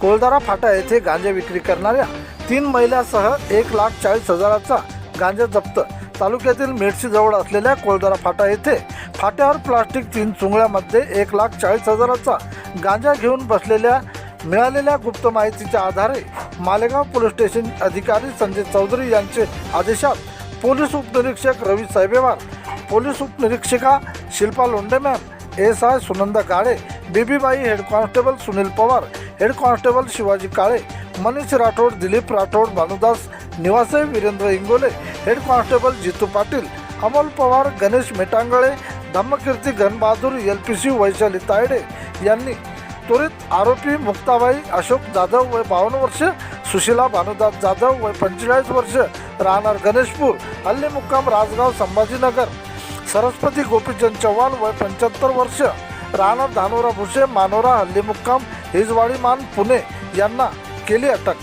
कोलदारा फाटा येथे गांजा विक्री करणाऱ्या तीन महिलासह एक लाख चाळीस हजाराचा गांजा जप्त. तालुक्यातील मेडशीजवळ असलेल्या कोलदारा फाटा येथे फाट्यावर प्लास्टिक तीन चुंगळ्यामध्ये एक लाख चाळीस हजाराचा गांजा घेऊन बसलेल्या मिळालेल्या गुप्त माहितीच्या आधारे मालेगाव पोलीस स्टेशन अधिकारी संजय चौधरी यांचे आदेशात पोलीस उपनिरीक्षक रवी साहेबेवार पोलीस उपनिरीक्षिका Shilpa लोंडेमॅन S I Sunanda Kale बीबीबाई head constable Sunil Pawar head constable Shivaji Kale Manish Rathod Dilip Rathod Bhanudas Niwase Virendra Ingole head constable Jitu Patil Amol Pawar Ganesh Metangale Dhammakirti Ganbahadur L P C Vaishali Tayde यांनी त्वरित आरोपी मुक्ताबाई अशोक जाधव वय बावन्न वर्ष सुशिला भानुदास जाधव वय पंचेचाळीस वर्ष राहणार गणेशपूर हल्ली मुक्काम राजगाव संभाजीनगर सरस्वती गोपीचंद चव्हाण वय पंच्याहत्तर वर्ष राहणार धानोरा भुसे मानोरा हल्ली मुक्काम हिजवाडी मान पुणे यांना केली अटक.